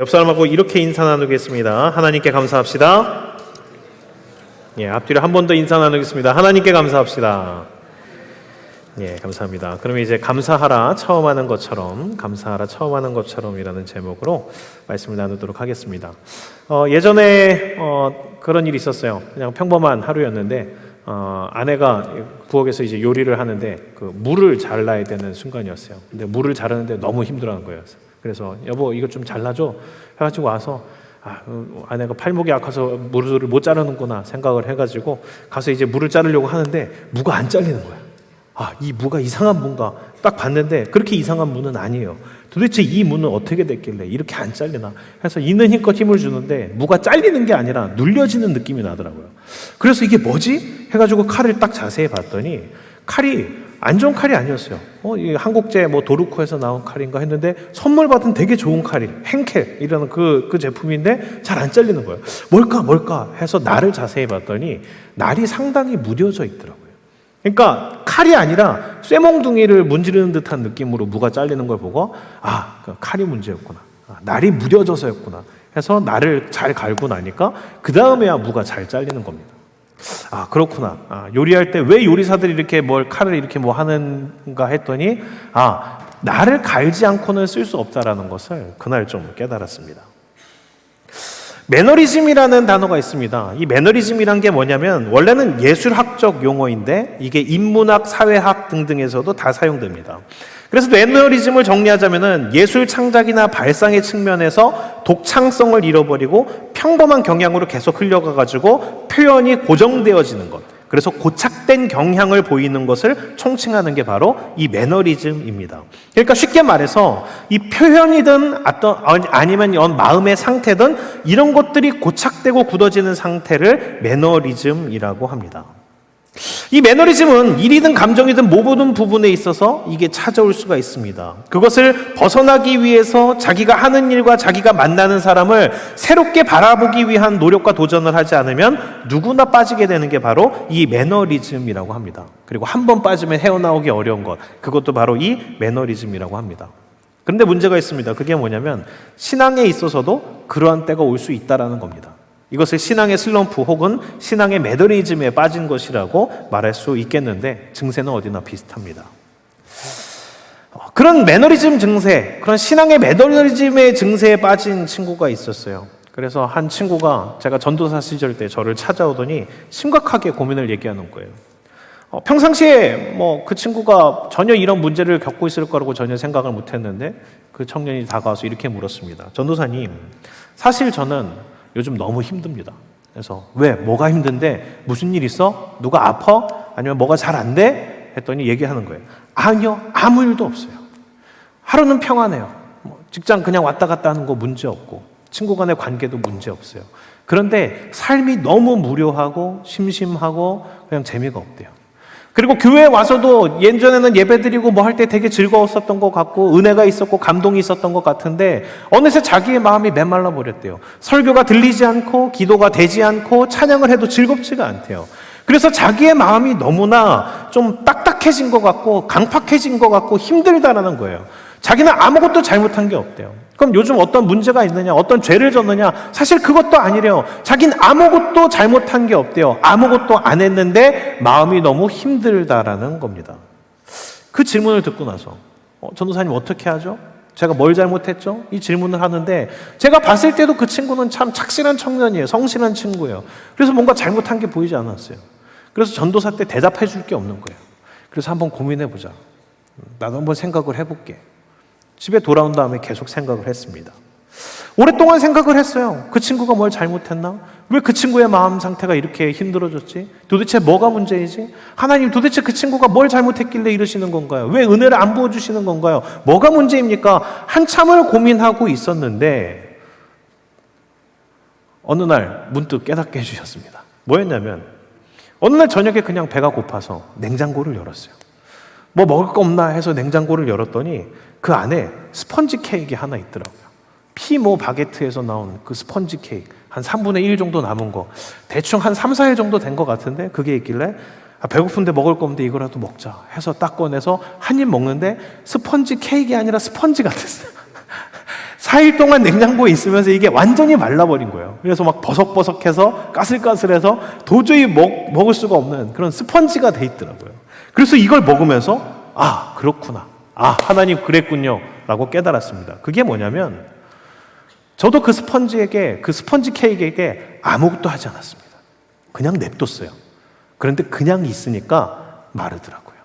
옆 사람하고 이렇게 인사 나누겠습니다. 하나님께 감사합시다. 예, 앞뒤로 한 번 더 인사 나누겠습니다. 하나님께 감사합시다. 예, 감사합니다. 그러면 이제 감사하라 처음 하는 것처럼 감사하라 처음 하는 것처럼이라는 제목으로 말씀을 나누도록 하겠습니다. 어, 예전에 어, 그런 일이 있었어요. 그냥 평범한 하루였는데 어, 아내가 부엌에서 이제 요리를 하는데 그 물을 잘라야 되는 순간이었어요. 근데 물을 자르는데 너무 힘들어하는 거예요. 그래서 여보 이거 좀 잘라줘 해가지고 와서 아, 음, 아내가 팔목이 아파서 물을 못 자르는구나 생각을 해가지고 가서 이제 물을 자르려고 하는데 무가 안 잘리는 거야. 아, 이 무가 이상한 무인가 딱 봤는데 그렇게 이상한 무는 아니에요. 도대체 이 무는 어떻게 됐길래 이렇게 안 잘리나 해서 있는 힘껏 힘을 주는데 무가 잘리는 게 아니라 눌려지는 느낌이 나더라고요. 그래서 이게 뭐지? 해가지고 칼을 딱 자세히 봤더니 칼이 안 좋은 칼이 아니었어요. 어, 이 한국제 뭐 도르코에서 나온 칼인가 했는데 선물 받은 되게 좋은 칼이 henkel이라는 그, 그 제품인데 잘 안 잘리는 거예요. 뭘까 뭘까 해서 날을 자세히 봤더니 날이 상당히 무뎌져 있더라고요. 그러니까 칼이 아니라 쇠몽둥이를 문지르는 듯한 느낌으로 무가 잘리는 걸 보고 아, 그 칼이 문제였구나. 아, 날이 무뎌져서였구나. 해서 날을 잘 갈고 나니까 그 다음에야 무가 잘 잘리는 겁니다. 아 그렇구나. 아, 요리할 때 왜 요리사들이 이렇게 뭘 칼을 이렇게 뭐 하는가 했더니 아 나를 갈지 않고는 쓸 수 없다라는 것을 그날 좀 깨달았습니다. 매너리즘이라는 단어가 있습니다. 이 매너리즘이란 게 뭐냐면 원래는 예술학적 용어인데 이게 인문학, 사회학 등등에서도 다 사용됩니다. 그래서 매너리즘을 정리하자면은 예술 창작이나 발상의 측면에서 독창성을 잃어버리고 평범한 경향으로 계속 흘려가 가지고 표현이 고정되어지는 것. 그래서 고착된 경향을 보이는 것을 총칭하는 게 바로 이 매너리즘입니다. 그러니까 쉽게 말해서 이 표현이든 아니면 연 마음의 상태든 이런 것들이 고착되고 굳어지는 상태를 매너리즘이라고 합니다. 이 매너리즘은 일이든 감정이든 모든 부분에 있어서 이게 찾아올 수가 있습니다. 그것을 벗어나기 위해서 자기가 하는 일과 자기가 만나는 사람을 새롭게 바라보기 위한 노력과 도전을 하지 않으면 누구나 빠지게 되는 게 바로 이 매너리즘이라고 합니다. 그리고 한 번 빠지면 헤어나오기 어려운 것, 그것도 바로 이 매너리즘이라고 합니다. 그런데 문제가 있습니다. 그게 뭐냐면 신앙에 있어서도 그러한 때가 올 수 있다라는 겁니다. 이것을 신앙의 슬럼프 혹은 신앙의 매너리즘에 빠진 것이라고 말할 수 있겠는데 증세는 어디나 비슷합니다. 어, 그런 매너리즘 증세, 그런 신앙의 매너리즘의 증세에 빠진 친구가 있었어요. 그래서 한 친구가 제가 전도사 시절 때 저를 찾아오더니 심각하게 고민을 얘기하는 거예요. 어, 평상시에 뭐 그 친구가 전혀 이런 문제를 겪고 있을 거라고 전혀 생각을 못 했는데 그 청년이 다가와서 이렇게 물었습니다. 전도사님, 사실 저는 요즘 너무 힘듭니다. 그래서 왜 뭐가 힘든데 무슨 일 있어? 누가 아파? 아니면 뭐가 잘 안 돼? 했더니 얘기하는 거예요. 아니요, 아무 일도 없어요. 하루는 평안해요. 뭐 직장 그냥 왔다 갔다 하는 거 문제 없고 친구 간의 관계도 문제 없어요. 그런데 삶이 너무 무료하고 심심하고 그냥 재미가 없대요. 그리고 교회에 와서도 예전에는 예배드리고 뭐 할 때 되게 즐거웠었던 것 같고 은혜가 있었고 감동이 있었던 것 같은데 어느새 자기의 마음이 메말라 버렸대요. 설교가 들리지 않고 기도가 되지 않고 찬양을 해도 즐겁지가 않대요. 그래서 자기의 마음이 너무나 좀 딱딱해진 것 같고 강팍해진 것 같고 힘들다라는 거예요. 자기는 아무것도 잘못한 게 없대요. 그럼 요즘 어떤 문제가 있느냐, 어떤 죄를 졌느냐? 사실 그것도 아니래요. 자기는 아무것도 잘못한 게 없대요. 아무것도 안 했는데 마음이 너무 힘들다라는 겁니다. 그 질문을 듣고 나서, 어, 전도사님 어떻게 하죠? 제가 뭘 잘못했죠? 이 질문을 하는데 제가 봤을 때도 그 친구는 참 착실한 청년이에요. 성실한 친구예요. 그래서 뭔가 잘못한 게 보이지 않았어요. 그래서 전도사 때 대답해 줄 게 없는 거예요. 그래서 한번 고민해 보자. 나도 한번 생각을 해볼게. 집에 돌아온 다음에 계속 생각을 했습니다. 오랫동안 생각을 했어요. 그 친구가 뭘 잘못했나? 왜 그 친구의 마음 상태가 이렇게 힘들어졌지? 도대체 뭐가 문제이지? 하나님 도대체 그 친구가 뭘 잘못했길래 이러시는 건가요? 왜 은혜를 안 부어주시는 건가요? 뭐가 문제입니까? 한참을 고민하고 있었는데 어느 날 문득 깨닫게 해주셨습니다. 뭐였냐면 어느 날 저녁에 그냥 배가 고파서 냉장고를 열었어요. 뭐 먹을 거 없나 해서 냉장고를 열었더니 그 안에 스펀지 케이크 하나 있더라고요. 피모 바게트에서 나온 그 스펀지 케이크. 한 3분의 1 정도 남은 거. 대충 한 3, 4일 정도 된 것 같은데 그게 있길래 아, 배고픈데 먹을 건데 이거라도 먹자 해서 딱 꺼내서 한 입 먹는데 스펀지 케이크가 아니라 스펀지 같았어요. 4일 동안 냉장고에 있으면서 이게 완전히 말라버린 거예요. 그래서 막 버석버석해서 까슬까슬해서 도저히 먹, 먹을 수가 없는 그런 스펀지가 돼 있더라고요. 그래서 이걸 먹으면서 아, 그렇구나. 아, 하나님 그랬군요. 라고 깨달았습니다. 그게 뭐냐면 저도 그 스펀지에게, 그 스펀지 케이크에게 아무것도 하지 않았습니다. 그냥 냅뒀어요. 그런데 그냥 있으니까 마르더라고요.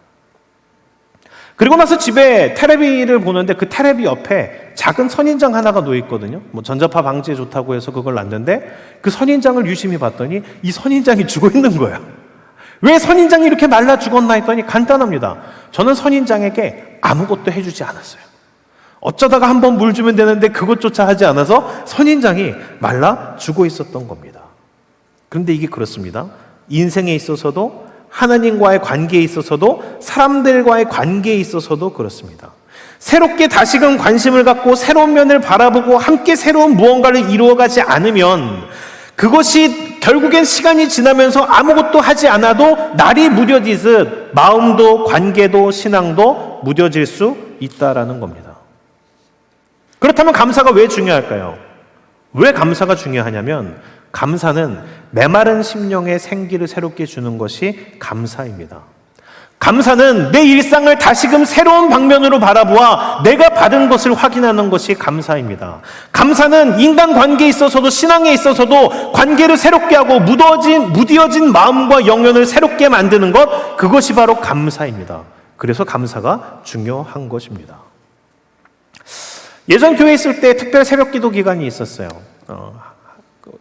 그리고 나서 집에 테레비를 보는데 그 테레비 옆에 작은 선인장 하나가 놓여 있거든요. 뭐 전자파 방지에 좋다고 해서 그걸 놨는데 그 선인장을 유심히 봤더니 이 선인장이 죽어 있는 거예요. 왜 선인장이 이렇게 말라 죽었나 했더니 간단합니다. 저는 선인장에게 아무것도 해주지 않았어요. 어쩌다가 한 번 물 주면 되는데 그것조차 하지 않아서 선인장이 말라 죽어 있었던 겁니다. 그런데 이게 그렇습니다. 인생에 있어서도 하나님과의 관계에 있어서도 사람들과의 관계에 있어서도 그렇습니다. 새롭게 다시금 관심을 갖고 새로운 면을 바라보고 함께 새로운 무언가를 이루어가지 않으면 그것이 결국엔 시간이 지나면서 아무것도 하지 않아도 날이 무뎌지듯 마음도 관계도 신앙도 무뎌질 수 있다라는 겁니다. 그렇다면 감사가 왜 중요할까요? 왜 감사가 중요하냐면 감사는 메마른 심령의 생기를 새롭게 주는 것이 감사입니다. 감사는 내 일상을 다시금 새로운 방면으로 바라보아 내가 받은 것을 확인하는 것이 감사입니다. 감사는 인간 관계에 있어서도 신앙에 있어서도 관계를 새롭게 하고 무뎌진, 무디어진 마음과 영혼을 새롭게 만드는 것, 그것이 바로 감사입니다. 그래서 감사가 중요한 것입니다. 예전 교회 있을 때 특별 새벽 기도 기간이 있었어요. 어,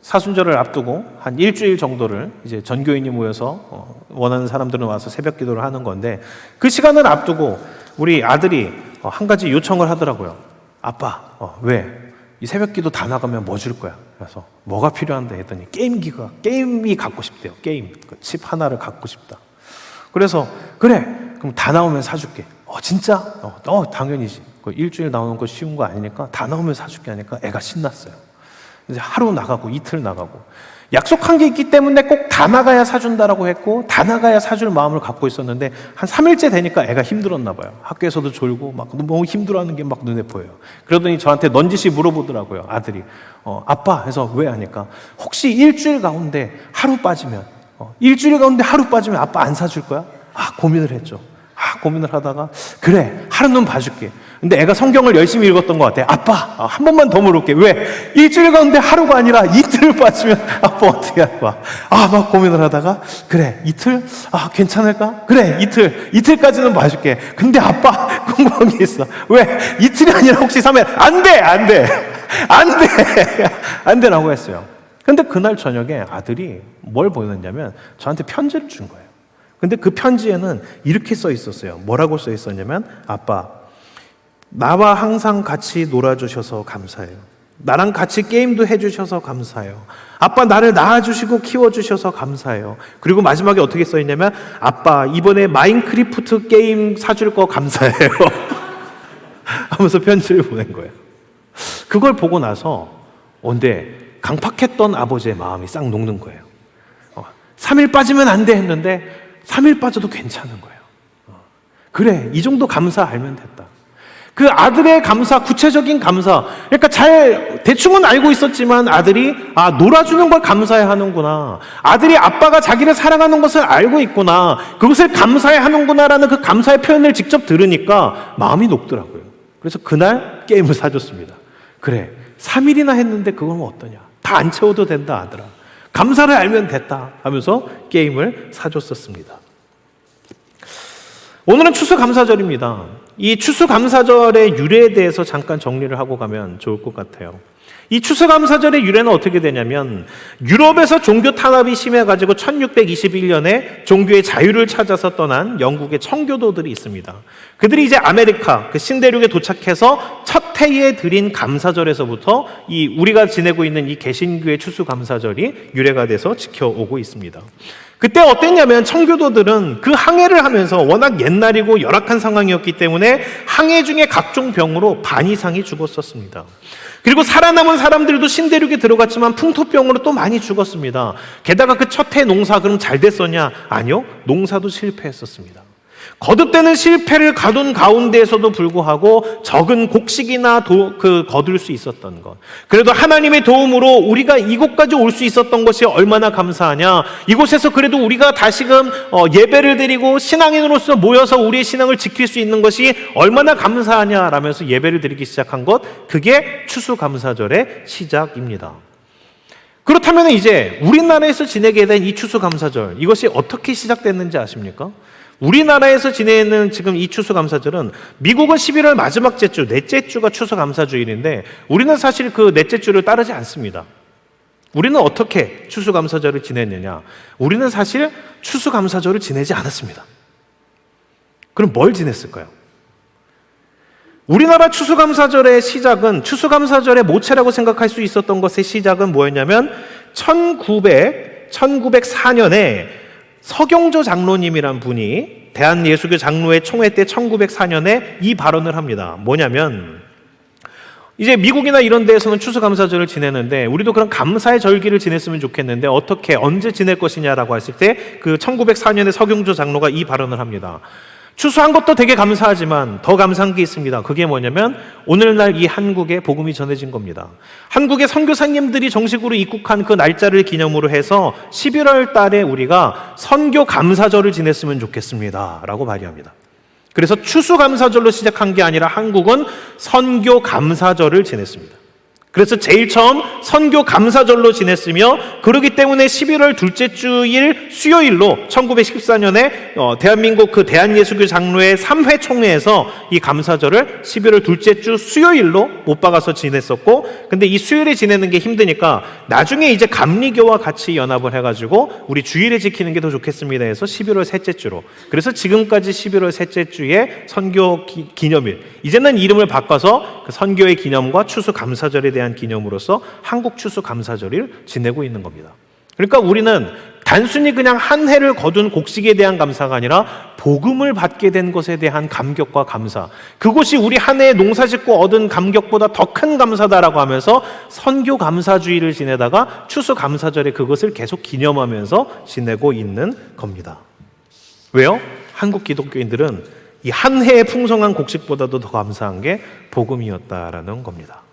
사순절을 앞두고 한 일주일 정도를 이제 전교인이 모여서 어, 원하는 사람들은 와서 새벽 기도를 하는 건데 그 시간을 앞두고 우리 아들이 어, 한 가지 요청을 하더라고요. 아빠, 어, 왜? 이 새벽 기도 다 나가면 뭐 줄 거야? 그래서 뭐가 필요한데 했더니 게임기가, 게임이 갖고 싶대요. 게임. 그 칩 하나를 갖고 싶다. 그래서 그래, 그럼 다 나오면 사줄게. 어, 진짜? 어, 어 당연히지. 그 일주일 나오는 거 쉬운 거 아니니까 다 나오면 사줄게 하니까 애가 신났어요. 이제 하루 나가고 이틀 나가고 약속한 게 있기 때문에 꼭 다 나가야 사준다라고 했고 다 나가야 사줄 마음을 갖고 있었는데 한 3일째 되니까 애가 힘들었나 봐요. 학교에서도 졸고 막 너무 힘들어하는 게 막 눈에 보여요. 그러더니 저한테 넌지시 물어보더라고요. 아들이 어, 아빠 해서 왜 하니까 혹시 일주일 가운데 하루 빠지면 어, 일주일 가운데 하루 빠지면 아빠 안 사줄 거야? 아 고민을 했죠. 아, 고민을 하다가 그래 하루는 봐줄게. 근데 애가 성경을 열심히 읽었던 것 같아. 아빠 아, 한 번만 더 물어볼게. 왜 일주일 가운데 하루가 아니라 이틀을 빠지면 아빠 어떻게 할까? 아막 고민을 하다가 그래 이틀 아 괜찮을까? 그래 이틀 이틀까지는 봐줄게. 근데 아빠 궁금한 게 있어. 왜 이틀이 아니라 혹시 3일 안돼 안돼 안돼 안돼라고 했어요. 근데 그날 저녁에 아들이 뭘 보냈냐면 저한테 편지를 준 거예요. 근데 그 편지에는 이렇게 써 있었어요. 뭐라고 써 있었냐면, 아빠, 나와 항상 같이 놀아주셔서 감사해요. 나랑 같이 게임도 해주셔서 감사해요. 아빠, 나를 낳아주시고 키워주셔서 감사해요. 그리고 마지막에 어떻게 써 있냐면, 아빠, 이번에 마인크래프트 게임 사줄 거 감사해요. 하면서 편지를 보낸 거예요. 그걸 보고 나서, 어, 근데 강팍했던 아버지의 마음이 싹 녹는 거예요. 어, 3일 빠지면 안 돼 했는데, 3일 빠져도 괜찮은 거예요. 어. 그래, 이 정도 감사 알면 됐다. 그 아들의 감사, 구체적인 감사. 그러니까 잘, 대충은 알고 있었지만 아들이, 아, 놀아주는 걸 감사해 하는구나. 아들이 아빠가 자기를 사랑하는 것을 알고 있구나. 그것을 감사해 하는구나라는 그 감사의 표현을 직접 들으니까 마음이 녹더라고요. 그래서 그날 게임을 사줬습니다. 그래, 3일이나 했는데 그건 어떠냐. 다 안 채워도 된다, 아들아. 감사를 알면 됐다 하면서 게임을 사줬었습니다. 오늘은 추수감사절입니다. 이 추수감사절의 유래에 대해서 잠깐 정리를 하고 가면 좋을 것 같아요. 이 추수감사절의 유래는 어떻게 되냐면 유럽에서 종교 탄압이 심해가지고 1621년에 종교의 자유를 찾아서 떠난 영국의 청교도들이 있습니다. 그들이 이제 아메리카 그 신대륙에 도착해서 첫 해에 드린 감사절에서부터 이 우리가 지내고 있는 이 개신교의 추수감사절이 유래가 돼서 지켜오고 있습니다. 그때 어땠냐면 청교도들은 그 항해를 하면서 워낙 옛날이고 열악한 상황이었기 때문에 항해 중에 각종 병으로 반 이상이 죽었었습니다. 그리고 살아남은 사람들도 신대륙에 들어갔지만 풍토병으로 또 많이 죽었습니다. 게다가 그 첫 해 농사 그럼 잘 됐었냐? 아니요. 농사도 실패했었습니다. 거듭되는 실패를 가둔 가운데에서도 불구하고 적은 곡식이나 도, 그 거둘 수 있었던 것. 그래도 하나님의 도움으로 우리가 이곳까지 올 수 있었던 것이 얼마나 감사하냐. 이곳에서 그래도 우리가 다시금 어, 예배를 드리고 신앙인으로서 모여서 우리의 신앙을 지킬 수 있는 것이 얼마나 감사하냐라면서 예배를 드리기 시작한 것. 그게 추수감사절의 시작입니다. 그렇다면 이제 우리나라에서 지내게 된 이 추수감사절 이것이 어떻게 시작됐는지 아십니까? 우리나라에서 지내는 지금 이 추수감사절은 미국은 11월 마지막 째주, 넷째 주가 추수감사주일인데 우리는 사실 그 넷째 주를 따르지 않습니다. 우리는 어떻게 추수감사절을 지냈느냐? 우리는 사실 추수감사절을 지내지 않았습니다. 그럼 뭘 지냈을까요? 우리나라 추수감사절의 시작은 추수감사절의 모체라고 생각할 수 있었던 것의 시작은 뭐였냐면 1900, 1904년에 서경조 장로님이란 분이 대한예수교 장로회 총회 때 1904년에 이 발언을 합니다. 뭐냐면 이제 미국이나 이런 데에서는 추수감사절을 지내는데 우리도 그런 감사의 절기를 지냈으면 좋겠는데 어떻게 언제 지낼 것이냐라고 했을 때 그 1904년에 서경조 장로가 이 발언을 합니다. 추수한 것도 되게 감사하지만 더 감사한 게 있습니다. 그게 뭐냐면 오늘날 이 한국에 복음이 전해진 겁니다. 한국의 선교사님들이 정식으로 입국한 그 날짜를 기념으로 해서 11월 달에 우리가 선교 감사절을 지냈으면 좋겠습니다. 라고 발의합니다. 그래서 추수 감사절로 시작한 게 아니라 한국은 선교 감사절을 지냈습니다. 그래서 제일 처음 선교 감사절로 지냈으며 그러기 때문에 11월 둘째 주일 수요일로 1914년에 어, 대한민국 그 대한예수교 장로회 3회 총회에서 이 감사절을 11월 둘째 주 수요일로 못 박아서 지냈었고 근데 이 수요일에 지내는 게 힘드니까 나중에 이제 감리교와 같이 연합을 해가지고 우리 주일에 지키는 게 더 좋겠습니다 해서 11월 셋째 주로. 그래서 지금까지 11월 셋째 주에 선교 기, 기념일. 이제는 이름을 바꿔서 그 선교의 기념과 추수 감사절에 대한 대한 기념으로서 한국 추수 감사절을 지내고 있는 겁니다. 그러니까 우리는 단순히 그냥 한 해를 거둔 곡식에 대한 감사가 아니라 복음을 받게 된 것에 대한 감격과 감사. 그것이 우리 한해 농사 짓고 얻은 감격보다 더 큰 감사다라고 하면서 선교 감사주의를 지내다가 추수 감사절에 그것을 계속 기념하면서 지내고 있는 겁니다. 왜요? 한국 기독교인들은 이 한 해의 풍성한 곡식보다도 더 감사한 게 복음이었다라는 겁니다.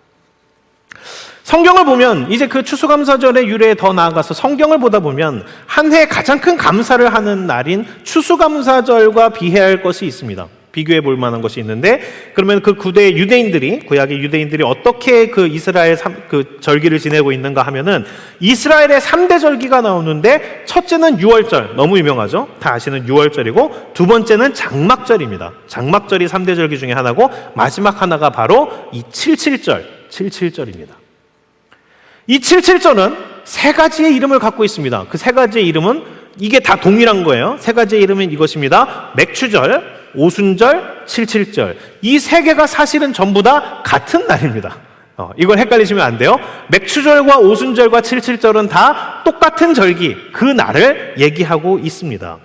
성경을 보면 이제 그 추수감사절의 유래에 더 나아가서 성경을 보다 보면 한 해 가장 큰 감사를 하는 날인 추수감사절과 비해할 것이 있습니다. 비교해 볼 만한 것이 있는데 그러면 그 구대 유대인들이 구약의 유대인들이 어떻게 그 이스라엘 그 절기를 지내고 있는가 하면은 이스라엘의 3대 절기가 나오는데 첫째는 6월절 너무 유명하죠. 다 아시는 6월절이고 두 번째는 장막절입니다. 장막절이 3대 절기 중에 하나고 마지막 하나가 바로 이 77절 77절입니다. 이 77절은 세 가지의 이름을 갖고 있습니다. 그 세 가지의 이름은 이게 다 동일한 거예요. 세 가지의 이름은 이것입니다. 맥추절, 오순절, 77절. 이 세 개가 사실은 전부 다 같은 날입니다. 어, 이걸 헷갈리시면 안 돼요. 맥추절과 오순절과 77절은 다 똑같은 절기, 그 날을 얘기하고 있습니다.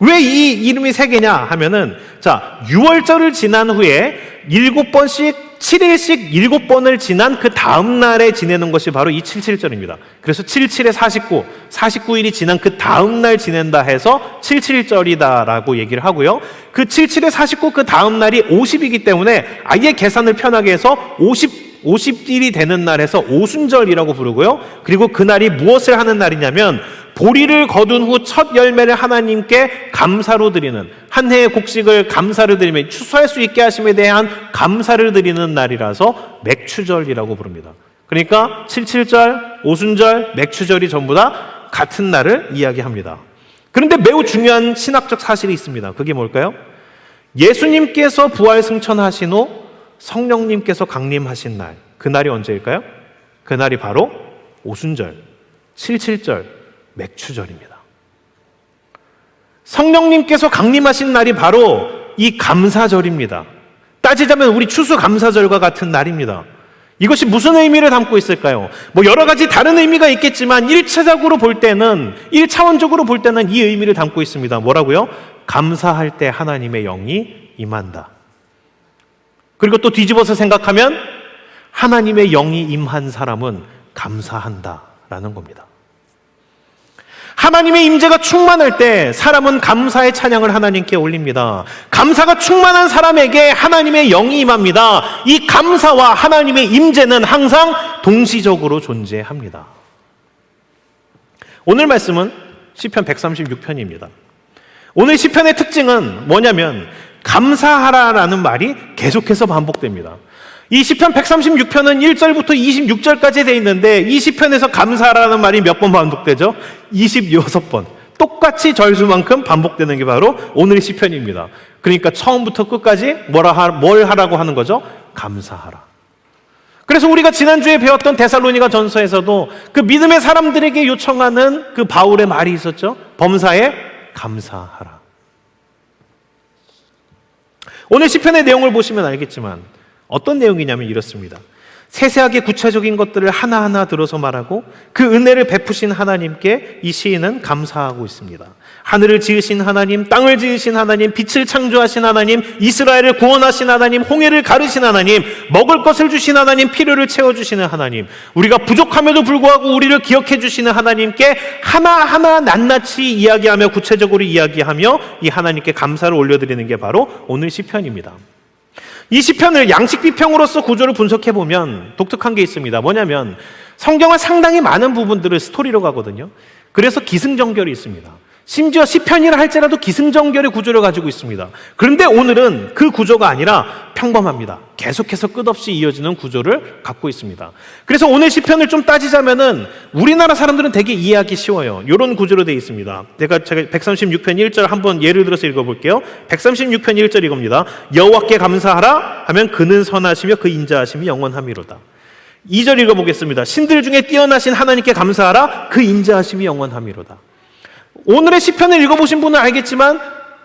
왜 이 이름이 세 개냐 하면은, 자, 6월절을 지난 후에 일곱 번씩 7일씩 7번을 지난 그 다음 날에 지내는 것이 바로 이 77절입니다. 그래서 77에 49, 49일이 지난 그 다음 날 지낸다 해서 77절이다라고 얘기를 하고요. 그 77에 49 그 다음 날이 50이기 때문에 아예 계산을 편하게 해서 50 50일이 되는 날에서 오순절이라고 부르고요. 그리고 그날이 무엇을 하는 날이냐면 보리를 거둔 후 첫 열매를 하나님께 감사로 드리는 한 해의 곡식을 감사를 드리며 추수할 수 있게 하심에 대한 감사를 드리는 날이라서 맥추절이라고 부릅니다. 그러니까 77절, 오순절, 맥추절이 전부 다 같은 날을 이야기합니다. 그런데 매우 중요한 신학적 사실이 있습니다. 그게 뭘까요? 예수님께서 부활 승천하신 후 성령님께서 강림하신 날, 그날이 언제일까요? 그날이 바로 오순절, 77절, 맥추절입니다. 성령님께서 강림하신 날이 바로 이 감사절입니다. 따지자면 우리 추수 감사절과 같은 날입니다. 이것이 무슨 의미를 담고 있을까요? 뭐 여러 가지 다른 의미가 있겠지만 1차적으로 볼 때는 1차원적으로 볼 때는 이 의미를 담고 있습니다. 뭐라고요? 감사할 때 하나님의 영이 임한다. 그리고 또 뒤집어서 생각하면 하나님의 영이 임한 사람은 감사한다라는 겁니다. 하나님의 임재가 충만할 때 사람은 감사의 찬양을 하나님께 올립니다. 감사가 충만한 사람에게 하나님의 영이 임합니다. 이 감사와 하나님의 임재는 항상 동시적으로 존재합니다. 오늘 말씀은 시편 136편입니다. 오늘 시편의 특징은 뭐냐면 감사하라라는 말이 계속해서 반복됩니다. 이 시편 136편은 1절부터 26절까지 돼 있는데 이 시편에서 감사하라는 말이 몇 번 반복되죠? 26번. 똑같이 절수만큼 반복되는 게 바로 오늘의 시편입니다. 그러니까 처음부터 끝까지 뭐라 하, 뭘 하라고 하는 거죠? 감사하라. 그래서 우리가 지난주에 배웠던 데살로니가 전서에서도 그 믿음의 사람들에게 요청하는 그 바울의 말이 있었죠. 범사에 감사하라. 오늘 시편의 내용을 보시면 알겠지만 어떤 내용이냐면 이렇습니다. 세세하게 구체적인 것들을 하나하나 들어서 말하고 그 은혜를 베푸신 하나님께 이 시인은 감사하고 있습니다. 하늘을 지으신 하나님, 땅을 지으신 하나님, 빛을 창조하신 하나님, 이스라엘을 구원하신 하나님, 홍해를 가르신 하나님, 먹을 것을 주신 하나님, 필요를 채워주시는 하나님, 우리가 부족함에도 불구하고 우리를 기억해 주시는 하나님께 하나하나 낱낱이 이야기하며 구체적으로 이야기하며 이 하나님께 감사를 올려드리는 게 바로 오늘 시편입니다. 이 시편을 양식 비평으로서 구조를 분석해 보면 독특한 게 있습니다. 뭐냐면 성경은 상당히 많은 부분들을 스토리로 가거든요. 그래서 기승전결이 있습니다. 심지어 시편이라 할지라도 기승전결의 구조를 가지고 있습니다. 그런데 오늘은 그 구조가 아니라 평범합니다. 계속해서 끝없이 이어지는 구조를 갖고 있습니다. 그래서 오늘 시편을 좀 따지자면은 우리나라 사람들은 되게 이해하기 쉬워요. 이런 구조로 되어 있습니다. 제가 제가 136편 1절 한번 예를 들어서 읽어볼게요. 136편 1절 이겁니다. 여호와께 감사하라 하면 그는 선하시며 그 인자하심이 영원함이로다. 2절 읽어보겠습니다. 신들 중에 뛰어나신 하나님께 감사하라 그 인자하심이 영원함이로다. 오늘의 시편을 읽어보신 분은 알겠지만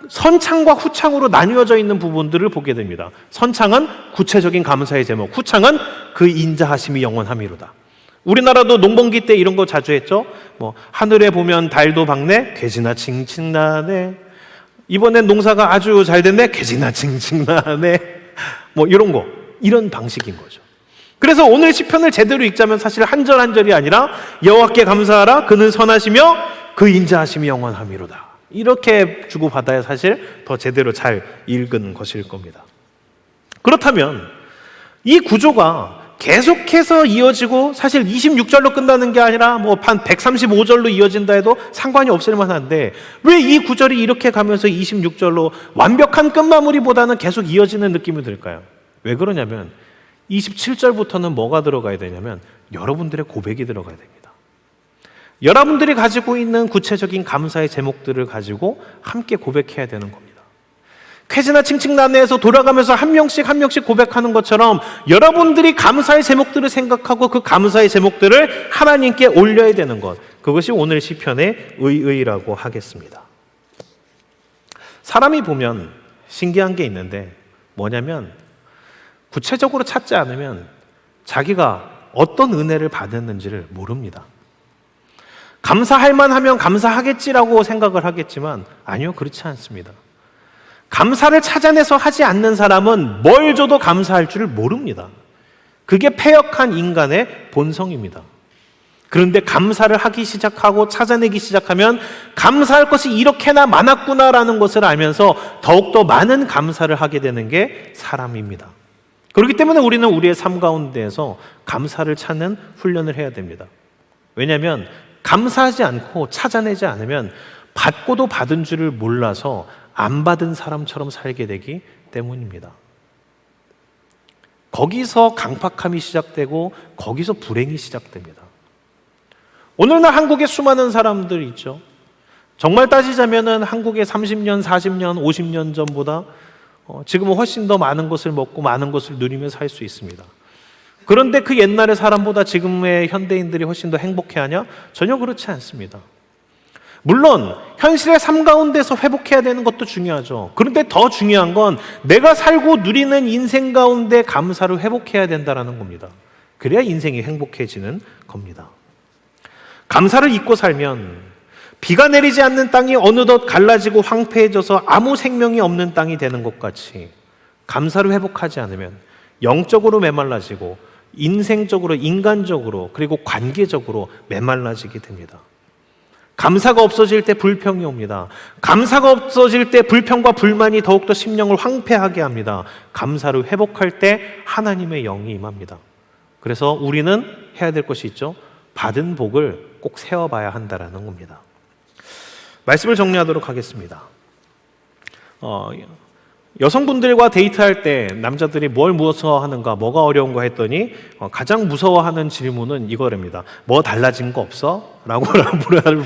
선창과 후창으로 나뉘어져 있는 부분들을 보게 됩니다. 선창은 구체적인 감사의 제목, 후창은 그 인자하심이 영원함이로다. 우리나라도 농번기 때 이런 거 자주 했죠. 뭐 하늘에 보면 달도 밝네, 괴지나 칭칭나네. 이번엔 농사가 아주 잘 됐네, 괴지나 칭칭나네. 뭐 이런 거, 이런 방식인 거죠. 그래서 오늘 시편을 제대로 읽자면 사실 한 절 한 절이 아니라 여호와께 감사하라, 그는 선하시며 그 인자하심이 영원함이로다. 이렇게 주고받아야 사실 더 제대로 잘 읽은 것일 겁니다. 그렇다면 이 구조가 계속해서 이어지고 사실 26절로 끝나는 게 아니라 뭐 한 135절로 이어진다 해도 상관이 없을 만한데 왜 이 구절이 이렇게 가면서 26절로 완벽한 끝마무리보다는 계속 이어지는 느낌이 들까요? 왜 그러냐면 27절부터는 뭐가 들어가야 되냐면 여러분들의 고백이 들어가야 됩니다. 여러분들이 가지고 있는 구체적인 감사의 제목들을 가지고 함께 고백해야 되는 겁니다. 쾌지나 칭칭난내에서 돌아가면서 한 명씩 한 명씩 고백하는 것처럼 여러분들이 감사의 제목들을 생각하고 그 감사의 제목들을 하나님께 올려야 되는 것. 그것이 오늘 시편의 의의라고 하겠습니다. 사람이 보면 신기한 게 있는데 뭐냐면 구체적으로 찾지 않으면 자기가 어떤 은혜를 받았는지를 모릅니다. 감사할 만하면 감사하겠지라고 생각을 하겠지만 아니요, 그렇지 않습니다. 감사를 찾아내서 하지 않는 사람은 뭘 줘도 감사할 줄을 모릅니다. 그게 패역한 인간의 본성입니다. 그런데 감사를 하기 시작하고 찾아내기 시작하면 감사할 것이 이렇게나 많았구나라는 것을 알면서 더욱더 많은 감사를 하게 되는 게 사람입니다. 그렇기 때문에 우리는 우리의 삶 가운데에서 감사를 찾는 훈련을 해야 됩니다. 왜냐하면 감사하지 않고 찾아내지 않으면 받고도 받은 줄을 몰라서 안 받은 사람처럼 살게 되기 때문입니다. 거기서 강팍함이 시작되고 거기서 불행이 시작됩니다. 오늘날 한국에 수많은 사람들 있죠. 정말 따지자면은 한국의 30년, 40년, 50년 전보다 어, 지금은 훨씬 더 많은 것을 먹고 많은 것을 누리며 살 수 있습니다. 그런데 그 옛날의 사람보다 지금의 현대인들이 훨씬 더 행복해하냐? 전혀 그렇지 않습니다. 물론 현실의 삶 가운데서 회복해야 되는 것도 중요하죠. 그런데 더 중요한 건 내가 살고 누리는 인생 가운데 감사를 회복해야 된다는 겁니다. 그래야 인생이 행복해지는 겁니다. 감사를 잊고 살면 비가 내리지 않는 땅이 어느덧 갈라지고 황폐해져서 아무 생명이 없는 땅이 되는 것 같이 감사를 회복하지 않으면 영적으로 메말라지고 인생적으로 인간적으로 그리고 관계적으로 메말라지게 됩니다. 감사가 없어질 때 불평이 옵니다. 감사가 없어질 때 불평과 불만이 더욱더 심령을 황폐하게 합니다. 감사를 회복할 때 하나님의 영이 임합니다. 그래서 우리는 해야 될 것이 있죠. 받은 복을 꼭 세워봐야 한다라는 겁니다. 말씀을 정리하도록 하겠습니다. 어, 여성분들과 데이트할 때 남자들이 뭘 무서워하는가, 뭐가 어려운가 했더니 어, 가장 무서워하는 질문은 이거랍니다. 뭐 달라진 거 없어? 라고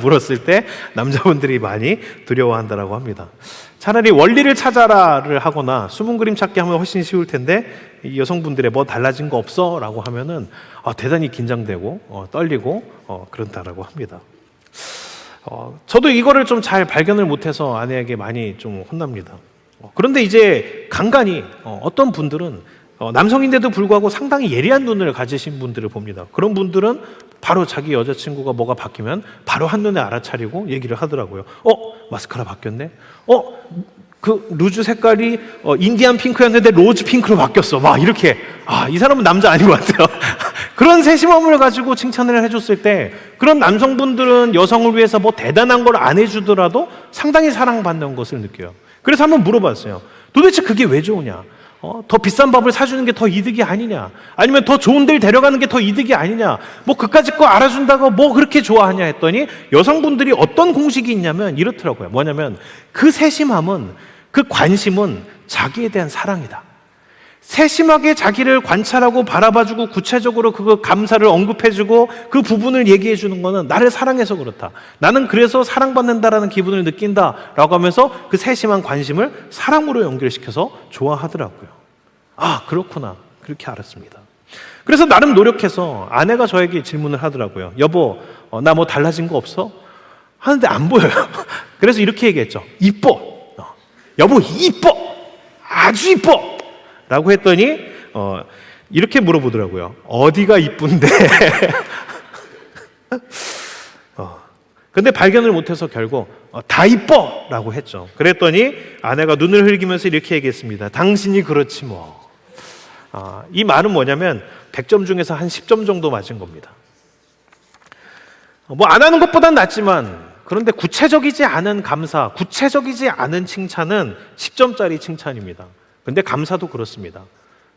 물었을 때 남자분들이 많이 두려워한다라고 합니다. 차라리 원리를 찾아라를 하거나 숨은 그림 찾기 하면 훨씬 쉬울 텐데 이 여성분들의 뭐 달라진 거 없어? 라고 하면은 어, 대단히 긴장되고 어, 떨리고 어, 그런다라고 합니다. 어, 저도 이거를 좀 잘 발견을 못해서 아내에게 많이 좀 혼납니다. 어, 그런데 이제 간간히 어, 어떤 분들은 어, 남성인데도 불구하고 상당히 예리한 눈을 가지신 분들을 봅니다. 그런 분들은 바로 자기 여자친구가 뭐가 바뀌면 바로 한눈에 알아차리고 얘기를 하더라고요. 어, 마스카라 바뀌었네? 어, 그 루즈 색깔이 어, 인디안 핑크였는데 로즈 핑크로 바뀌었어. 막 이렇게. 아, 이 사람은 남자 아닌 것 같아요. 그런 세심함을 가지고 칭찬을 해줬을 때 그런 남성분들은 여성을 위해서 뭐 대단한 걸 안 해주더라도 상당히 사랑받는 것을 느껴요. 그래서 한번 물어봤어요. 도대체 그게 왜 좋으냐? 어, 더 비싼 밥을 사주는 게 더 이득이 아니냐? 아니면 더 좋은 데를 데려가는 게 더 이득이 아니냐? 뭐 그까짓 거 알아준다고 뭐 그렇게 좋아하냐 했더니 여성분들이 어떤 공식이 있냐면 이렇더라고요. 뭐냐면 그 세심함은 그 관심은 자기에 대한 사랑이다. 세심하게 자기를 관찰하고 바라봐주고 구체적으로 그 감사를 언급해주고 그 부분을 얘기해주는 거는 나를 사랑해서 그렇다. 나는 그래서 사랑받는다라는 기분을 느낀다 라고 하면서 그 세심한 관심을 사랑으로 연결시켜서 좋아하더라고요. 아, 그렇구나. 그렇게 알았습니다. 그래서 나름 노력해서 아내가 저에게 질문을 하더라고요. 여보, 어, 나뭐 달라진 거 없어? 하는데 안 보여요. 그래서 이렇게 얘기했죠. 이뻐. 어, 여보, 이뻐. 아주 이뻐. 라고 했더니 어, 이렇게 물어보더라고요. 어디가 이쁜데? 어, 근데 발견을 못해서 결국 어, 다 이뻐 라고 했죠. 그랬더니 아내가 눈을 흘기면서 이렇게 얘기했습니다. 당신이 그렇지 뭐. 아, 이 말은 뭐냐면 100점 중에서 한 10점 정도 맞은 겁니다. 뭐 안 하는 것보단 낫지만 그런데 구체적이지 않은 감사, 구체적이지 않은 칭찬은 10점짜리 칭찬입니다. 근데 감사도 그렇습니다.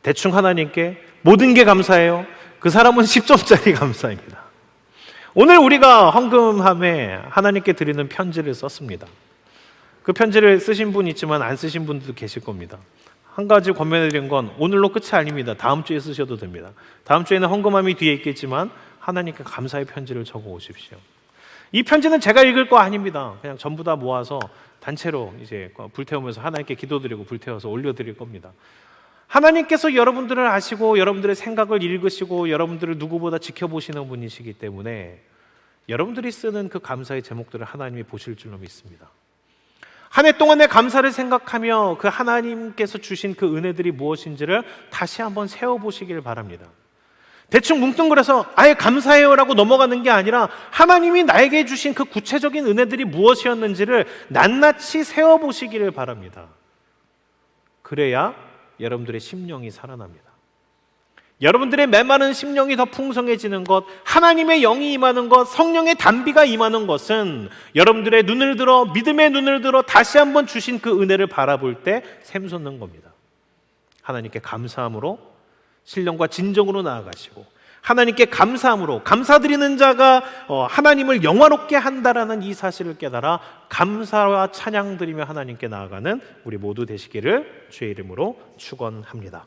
대충 하나님께 모든 게 감사해요. 그 사람은 10점짜리 감사입니다. 오늘 우리가 헌금함에 하나님께 드리는 편지를 썼습니다. 그 편지를 쓰신 분 있지만 안 쓰신 분도 계실 겁니다. 한 가지 권면해 드린 건 오늘로 끝이 아닙니다. 다음 주에 쓰셔도 됩니다. 다음 주에는 헌금함이 뒤에 있겠지만 하나님께 감사의 편지를 적어 오십시오. 이 편지는 제가 읽을 거 아닙니다. 그냥 전부 다 모아서 단체로 이제 불태우면서 하나님께 기도드리고 불태워서 올려드릴 겁니다. 하나님께서 여러분들을 아시고 여러분들의 생각을 읽으시고 여러분들을 누구보다 지켜보시는 분이시기 때문에 여러분들이 쓰는 그 감사의 제목들을 하나님이 보실 줄로 믿습니다. 한 해 동안의 감사를 생각하며 그 하나님께서 주신 그 은혜들이 무엇인지를 다시 한번 세워보시길 바랍니다. 대충 뭉뚱그려서 아예 감사해요라고 넘어가는 게 아니라 하나님이 나에게 주신 그 구체적인 은혜들이 무엇이었는지를 낱낱이 세워보시기를 바랍니다. 그래야 여러분들의 심령이 살아납니다. 여러분들의 메마른 심령이 더 풍성해지는 것, 하나님의 영이 임하는 것, 성령의 단비가 임하는 것은 여러분들의 눈을 들어 믿음의 눈을 들어 다시 한번 주신 그 은혜를 바라볼 때 샘솟는 겁니다. 하나님께 감사함으로 신령과 진정으로 나아가시고 하나님께 감사함으로 감사드리는 자가 어, 하나님을 영화롭게 한다라는 이 사실을 깨달아 감사와 찬양 드리며 하나님께 나아가는 우리 모두 되시기를 주의 이름으로 축원합니다.